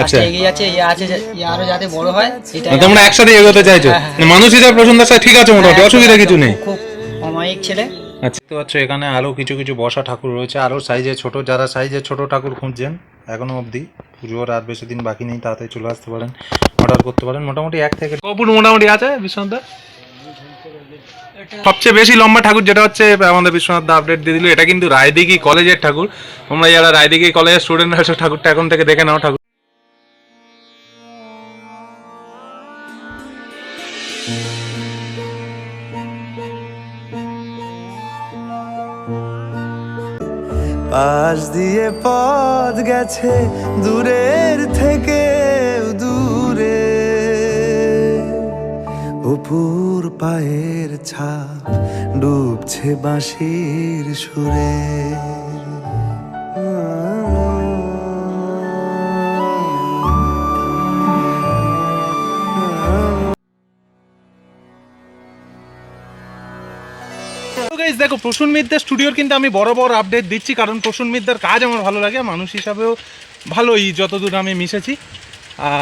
আচ্ছা। এগিয়ে যাচ্ছে ইয়ে আছে ইয়ে আরও যাতে বড় হয় এটা মানে তোমরা একসাথে এগোতে চাইছো? হ্যাঁ, হ্যাঁ। মানে মানুষ হিসাবে প্রসন্ন সাথে ঠিক আছে মোটামুটি অসুবিধা কিছু নেই। খুব অমায়িক ছেলে। আচ্ছা। দেখতে পাচ্ছ এখানে আরও কিছু কিছু বসা ঠাকুর রয়েছে। আরও সাইজে ছোট যারা সাইজে ছোট ঠাকুর খুঁজছেন এখনও অবধি পুজোর আর বেশি দিন বাকি নেই তাড়াতাড়ি চলে আসতে পারেন অর্ডার করতে পারেন। মোটামুটি এক থেকে কপুর মোটামুটি আছে বিশ্বনাথ দা? সবচেয়ে বেশি লম্বা ঠাকুর যেটা হচ্ছে আমাদের বিশ্বনাথ দা আপডেট দিয়ে দিল এটা কিন্তু রায়দিঘি কলেজের ঠাকুর। তোমরা যারা রায়দিঘি কলেজের স্টুডেন্ট আছো ঠাকুরটা এখন থেকে দেখে নাও ঠাকুর। পাশ দিয়ে পথ গেছে দূরের থেকে দূরে। অপুর পায়ের ছাপ ডুবছে বাঁশির সুরে। দেখো, প্রসূন মিদ্দার স্টুডিওর কিন্তু আমি বড় বড় আপডেট দিচ্ছি, কারণ প্রসূন মিদ্দার কাজ আমার ভালো লাগে, মানুষ হিসাবেও ভালোই যতদূর আমি মিশেছি।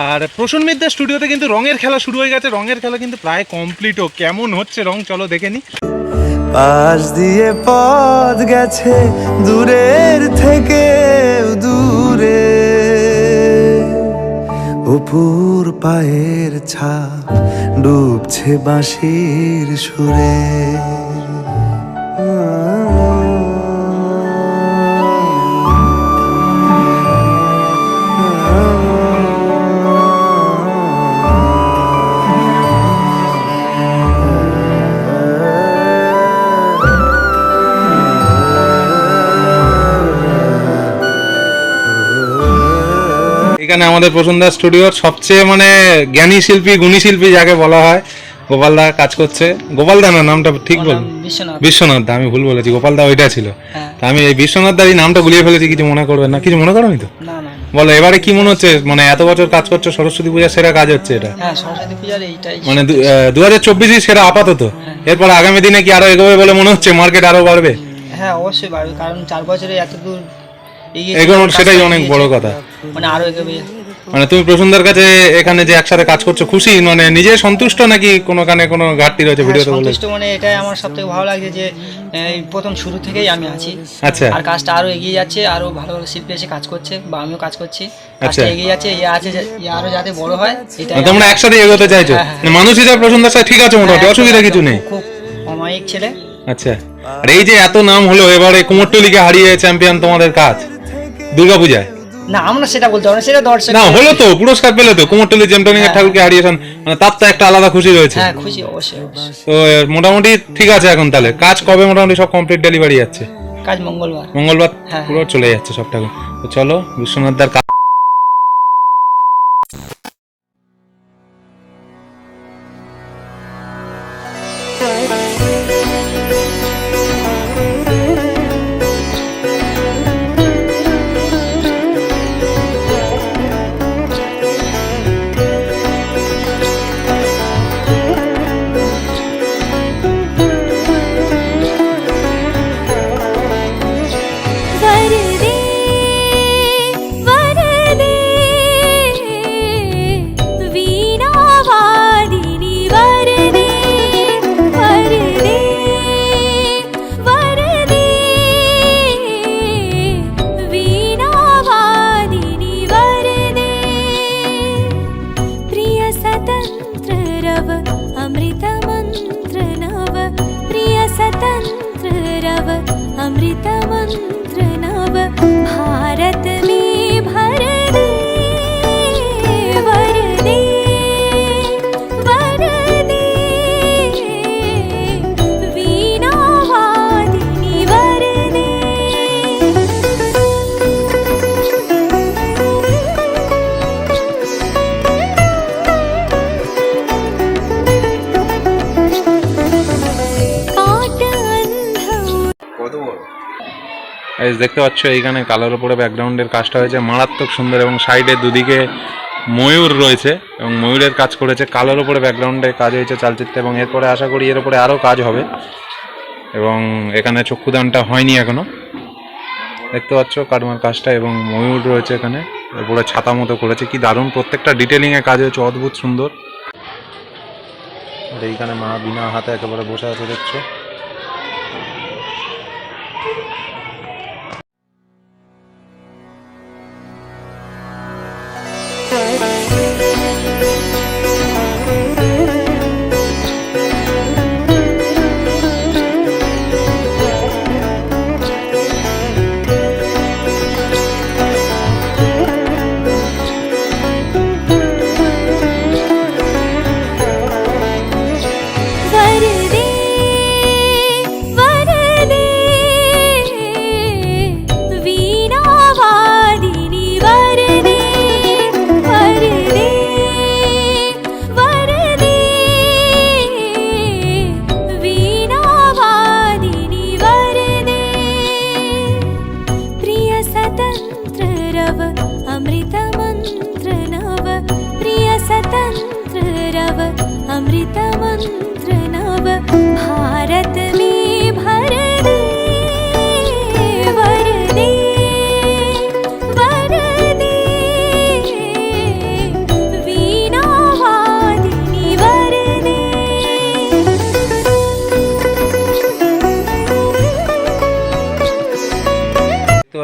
আর প্রসূন মিদ্দার স্টুডিওতে কিন্তু রঙের খেলা শুরু হয়ে গেছে, রঙের খেলা কিন্তু প্রায় কমপ্লিটও কেমন হচ্ছে রং, চলো দেখে নি। পাশ দিয়ে পথ গেছে, দূরের থেকে দূরে। অপুর পায়ের ছাপ ডুবছে বাঁশির সুরে। এখানে আমাদের প্রসন্দার স্টুডিওর সবচেয়ে মানে জ্ঞানী শিল্পী গুণী শিল্পী যাকে বলা হয় গোপালদা কাজ করছে। গোপালদা না নামটা ঠিক বল বিশ্বনাথ। দা আমি ভুল বলেছি গোপালদা ওইটা ছিল। হ্যাঁ। তা আমি এই বিশ্বনাথ দার এই নামটা গুলিয়ে ফেলেছি কিছু মনে করবেন না। কিছু মনে করোনি তো? বলো এবারে কি মনে হচ্ছে? মানে এত বছর কাজ করছ সরস্বতী পূজার সেরা কাজ হচ্ছে এটা? হ্যাঁ মানে দু হাজার চব্বিশই সেরা আপাতত। এরপর আগামী দিনে কি আরও এগোবে বলে মনে হচ্ছে? মার্কেট আরও বাড়বে? হ্যাঁ অবশ্যই বাড়বে কারণ চার বছরে এত দূর এগোনোর সেটাই অনেক বড় কথা। মানে আরও এগোবে। মানে তুমি প্রসন্দার কাছে এখানে যে একসাথে কাজ করছ খুশি? মানে নিজে সন্তুষ্ট নাকি কোনোখানে কোনো ঘাটতি রয়েছে হ্যাঁ, ভিডিওতে বলে? সন্তুষ্ট মানে এটাই আমার সব থেকে ভালো লাগছে যে এই প্রথম শুরু থেকেই আমি আছি। আচ্ছা। আর কাজটা আরও এগিয়ে যাচ্ছে আরও ভালো ভালো শিল্পী এসে কাজ করছে বা আমিও কাজ করছি। আচ্ছা। কাজটা এগিয়ে যাচ্ছে ইয়ে আছে ইয়ে আরও যাতে বড় হয় এটাই মানে তোমরা একসাথে এগোতে চাইছো? হ্যাঁ, হ্যাঁ। মানে মানুষ হিসাবে প্রসন্দার সাথে ঠিক আছে মোটামুটি অসুবিধা কিছু নেই। খুব অমায়িক ছেলে। আচ্ছা। আর এই যে এত নাম হলো এবারে কুমোরটুলিকে হারিয়ে চ্যাম্পিয়ন তোমাদের কাজ। দুর্গাপূজায়? না আমরা সেটা বলতে পারব সেটা দর্শক না হলো তো পুরস্কার পেলে তো কুমোরটুলি হ্যাঁ। ঠাকুরকে হারিয়েছেন মানে তার তো একটা আলাদা খুশি রয়েছে। হ্যাঁ খুশি অবশ্যই তো মোটামুটি ঠিক আছে এখন তাহলে। কাজ কবে মোটামুটি সব কমপ্লিট ডেলিভারি যাচ্ছে? কাজ মঙ্গলবার। মঙ্গলবার হ্যাঁ। পুরো চলে যাচ্ছে সব ঠাকুর। তো চলো বিশ্বনাথ কাজ प्रिय स्वतन्त्र रव अमृतमन्त्र नव भारत দেখতে পাচ্ছ, এইখানে কালোর উপরে ব্যাকগ্রাউন্ডের কাজটা হয়েছে। মারাত্মক সুন্দর এবং সাইডে দুদিকে ময়ূর রয়েছে এবং ময়ূরের কাজ করেছে। কালোর উপরে ব্যাকগ্রাউন্ডে কাজ হয়েছে চালচিত্রে এবং এরপরে আশা করি এর উপরে আরও কাজ হবে। এবং এখানে চক্ষুদানটা হয়নি এখনও। দেখতে পাচ্ছ কারমার কাজটা এবং ময়ূর রয়েছে এখানে। পুরো ছাতা মতো করেছে। কি দারুণ, প্রত্যেকটা ডিটেলিং এ কাজ হয়েছে, অদ্ভুত সুন্দর। এইখানে মা বিনা হাতে একেবারে বসে আছে, দেখছ।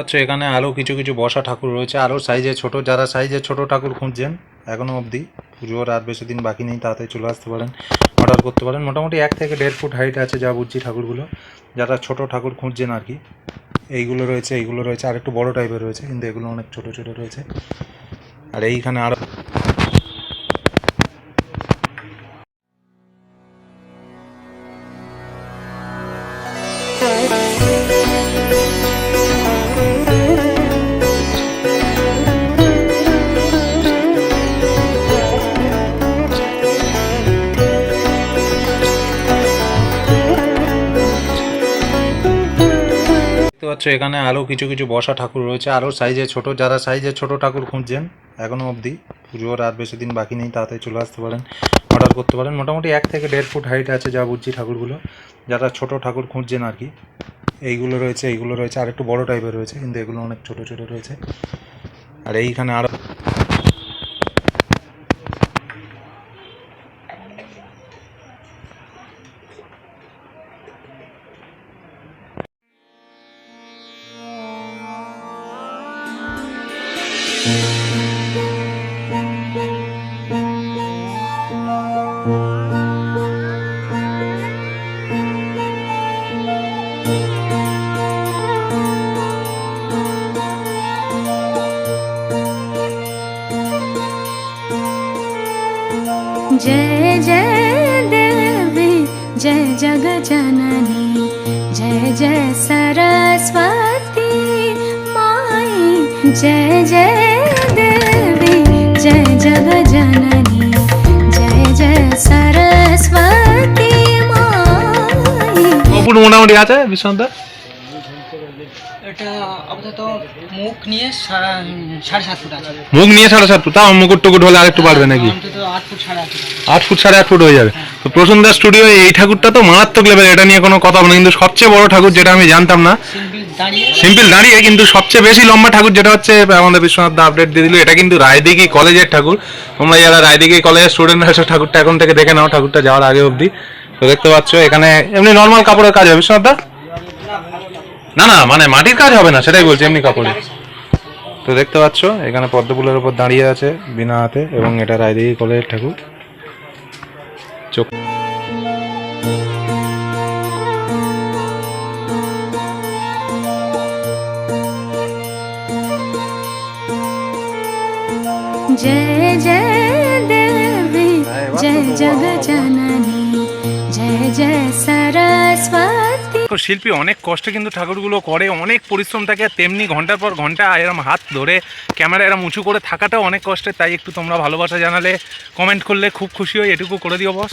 পাচ্ছ, এখানে আরও কিছু কিছু বসা ঠাকুর রয়েছে। আরও সাইজে ছোট, যারা সাইজে ছোট ঠাকুর খুঁজছেন এখনও অবধি পুজোর আর বেশি দিন বাকি নেই, তাড়াতাড়ি চলে আসতে পারেন অর্ডার করতে পারেন। মোটামুটি এক থেকে দেড় ফুট হাইট আছে যা বুঝছি ঠাকুরগুলো। যারা ছোট ঠাকুর খুঁজছেন আর কি, এইগুলো রয়েছে এইগুলো রয়েছে, আর একটু বড় টাইপের রয়েছে, কিন্তু এগুলো অনেক ছোট ছোট রয়েছে। আর এইখানে আরও পাচ্ছ, এখানে আরও কিছু কিছু বসা ঠাকুর রয়েছে। আরও সাইজে ছোট, যারা সাইজে ছোট ঠাকুর খুঁজছেন এখনও অবধি পুজোর আর বেশি দিন বাকি নেই, তাড়াতাড়ি চলে আসতে পারেন অর্ডার করতে পারেন। মোটামুটি এক থেকে দেড় ফুট হাইট আছে যা বুঝছি ঠাকুরগুলো। যারা ছোট ঠাকুর খুঁজছেন আর কি, এইগুলো রয়েছে এইগুলো রয়েছে আর একটু বড় টাইপের রয়েছে, কিন্তু এগুলো অনেক ছোট ছোট রয়েছে। আর এইখানে আরও जय जग जननी जय जय सरस्वती माई जय जय देवी जय जग जननी जय जय सरस्वती माई এটা আপাতত মুখ নিয়ে সাড়ে সাত ফুট আছে। মুখ নিয়ে সাড়ে সাত ফুট তাও মুকুট টুকুট হলে আরেকটু বাড়বে নাকি? আট ফুট সাড়ে আট ফুট সাড়ে আট ফুট হয়ে যাবে। তো প্রসন্দা স্টুডিও এই ঠাকুরটা তো মারাত্মক লেভেল এটা নিয়ে কোনো কথা না। কিন্তু সবচেয়ে বড় ঠাকুর যেটা আমি জানতাম না সিম্পল দাঁড়িয়ে। সিম্পল দাঁড়িয়ে কিন্তু সবচেয়ে বেশি লম্বা ঠাকুর যেটা হচ্ছে আমাদের বিশ্বনাথ দা আপডেট দিয়ে দিল এটা কিন্তু রায়দিঘি কলেজের ঠাকুর। তোমরা যারা রায়দিঘি কলেজের স্টুডেন্ট আছো ঠাকুরটা এখন থেকে দেখে নাও ঠাকুরটা যাওয়ার আগে অবধি। তো দেখতে পাচ্ছ এখানে এমনি নর্মাল কাপড়ের কাজ হবে বিশ্বনাথ দা? না না মানে মাটির কাজ হবে না সেটাই বলছি এমনি কাপড়ে তো দেখতে পাচ্ছ এখানে পদ্মফুলের উপর দাঁড়িয়ে আছে বিনা হাতে এবং এটা রায়দিঘি কলেজের ঠাকুর চোখ जय जय देवी जय जग जननी जय जय सरस्वती তো শিল্পী অনেক কষ্টে কিন্তু ঠাকুরগুলো করে, অনেক পরিশ্রম থাকে, তেমনি ঘণ্টার পর ঘণ্টা এরম হাত ধরে ক্যামেরা এরম উঁচু করে থাকাটাও অনেক কষ্টের তাই একটু তোমরা ভালোবাসা জানালে কমেন্ট করলে খুব খুশি হই, এটুকু করে দিও বস